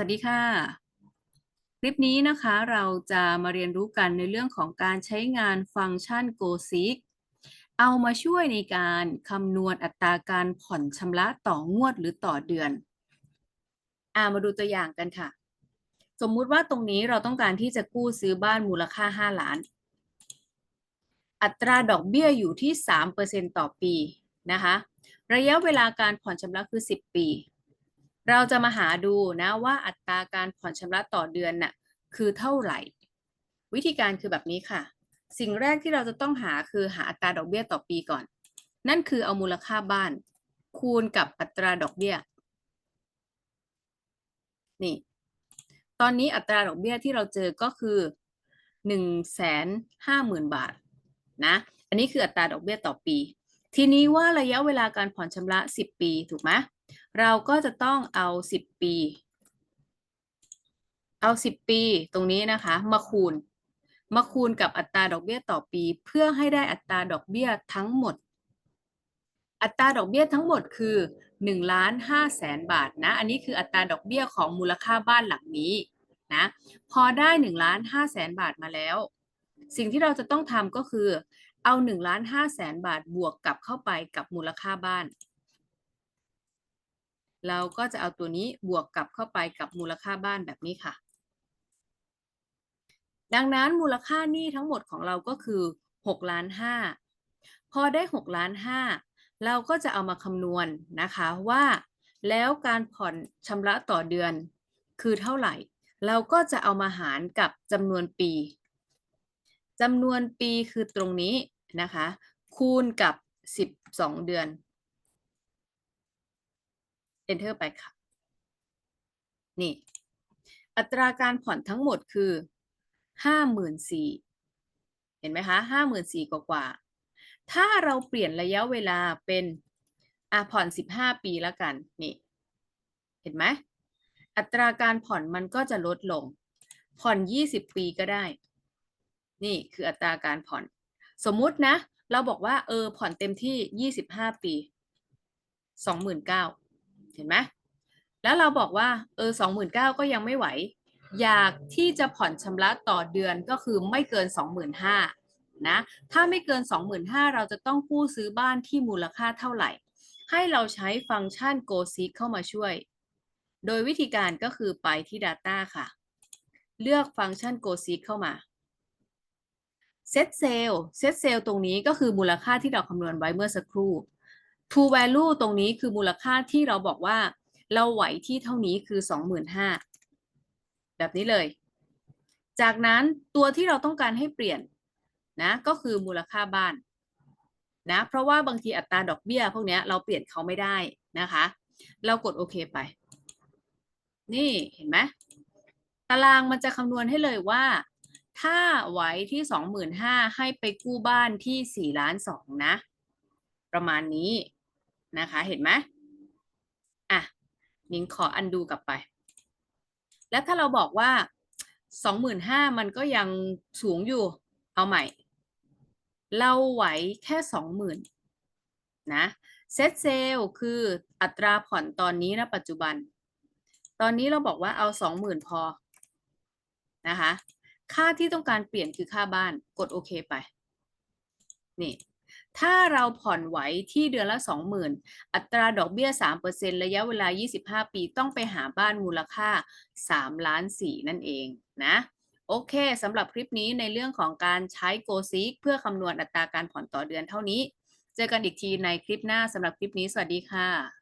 สวัสดีค่ะ คลิปนี้นะคะเราจะมาเรียนรู้กันในเรื่องของการใช้งานฟังก์ชัน GoSeek เอามาช่วยในการคำนวณอัตราการผ่อนชำระต่องวดหรือต่อเดือนอามาดูตัวอย่างกันค่ะ สมมุติว่าตรงนี้เราต้องการที่จะกู้ซื้อบ้านมูลค่า 5 ล้าน อัตราดอกเบี้ยอยู่ที่ 3%ต่อปีนะคะ ระยะเวลาการผ่อนชำระคือ 10 ปี เราจะมาหาดูนะว่าอัตราการผ่อนชำระต่อเดือนน่ะคือเท่าไหร่ วิธีการคือแบบนี้ค่ะ สิ่งแรกที่เราจะต้องหาคือหาอัตราดอกเบี้ยต่อปีก่อน นั่นคือเอามูลค่าบ้าน คูณกับอัตราดอกเบี้ย นี่ ตอนนี้อัตราดอกเบี้ยที่เราเจอก็คือหนึ่งแสนห้าหมื่นบาทนะ อันนี้คืออัตราดอกเบี้ยต่อปี ทีนี้ว่าระยะเวลาการผ่อนชำระ 10 ปีถูกไหม เราก็จะต้องเอา 10 ปี เอา 10 ปีตรงนี้นะคะ มาคูณ มาคูณกับอัตราดอกเบี้ยต่อปี เพื่อให้ได้อัตราดอกเบี้ยทั้งหมด อัตราดอกเบี้ยทั้งหมดคือ1ล้าน5แสนบาทนะ อันนี้คืออัตราดอกเบี้ยของมูลค่าบ้านหลังนี้นะ พอได้1ล้าน5แสนบาทมาแล้ว สิ่งที่เราจะต้องทำก็คือ เอา1ล้าน5แสนบาทบวกกลับเข้าไปกับมูลค่าบ้าน เราก็จะเอาตัวนี้บวกกลับเข้าไปกับมูลค่าบ้านแบบนี้ค่ะ ดังนั้นมูลค่าหนี้ทั้งหมดของเราก็คือ6ล้าน5พอได้6ล้าน5เราก็จะเอามาคำนวณนะคะว่า แล้วการผ่อนชำระต่อเดือนคือเท่าไหร่ เราก็จะเอามาหารกับจำนวนปีจำนวนปีคือตรงนี้นะคะ คูณกับ 12 เดือน enter ไปค่ะ นี่ อัตราการผ่อนทั้งหมดคือห้าหมื่นสี่เห็นไหมคะห้าหมื่นสี่กว่า ถ้าเราเปลี่ยนระยะเวลาเป็นอะผ่อนสิบห้าปีแล้วกัน นี่ เห็นไหม อัตราการผ่อนมันก็จะลดลง ผ่อนยี่สิบปีก็ได้ นี่คืออัตราการผ่อน สมมุตินะ เราบอกว่าเออผ่อนเต็มที่ยี่สิบห้าปีสองหมื่นเก้า เห็นไหมแล้วเราบอกว่าเออสองหมื่นเก้าก็ยังไม่ไหว อยากที่จะผ่อนชำระต่อเดือนก็คือไม่เกิน25,000นะถ้าไม่เกิน 25,000เราจะต้องกู้ซื้อบ้านที่มูลค่าเท่าไหร่ ให้เราใช้ฟังก์ชัน GoSeek เข้ามาช่วย โดยวิธีการก็คือไปที่ Data ค่ะ เลือกฟังก์ชัน GoSeek เข้ามา Set Sale Set Sale ตรงนี้ก็คือมูลค่าที่เราคำนวณไว้เมื่อสักครู่ True Value ตรงนี้คือมูลค่าที่เราบอกว่าเราไหวที่เท่านี้คือ25,000แบบนี้เลย จากนั้นตัวที่เราต้องการให้เปลี่ยนนะก็คือมูลค่าบ้านนะเพราะว่าบางทีอัตราดอกเบี้ยพวกนี้เราเปลี่ยนเขาไม่ได้นะคะ เรากดโอเคไป นี่เห็นไหมตารางมันจะคำนวณให้เลยว่า ถ้าไหวที่ 25,000ให้ไปกู้บ้านที่4ล้าน2นะ ประมาณนี้ นะคะ เห็นไหมอะนิ้งขออันดูกลับไป แล้วถ้าเราบอกว่าสองหมื่นห้ามันก็ยังสูงอยู่ เอาใหม่ เราไหวแค่สองหมื่นนะเซตเซลคืออัตราผ่อนตอนนี้นะปัจจุบัน ตอนนี้เราบอกว่าเอาสองหมื่นพอนะคะ ค่าที่ต้องการเปลี่ยนคือค่าบ้านกดโอเคไป นี่ ถ้าเราผ่อนไหวที่เดือนละ 20,000 อัตราดอกเบี้ย 3%ระยะเวลา 25 ปีต้องไปหาบ้านมูลค่า 3 ล้าน 4 นั่นเองนะโอเคสำหรับคลิปนี้ในเรื่องของการใช้ GoSeek เพื่อคำนวณอัตราการผ่อนต่อเดือนเท่านี้ เจอกันอีกทีในคลิปหน้าสำหรับคลิปนี้สวัสดีค่ะ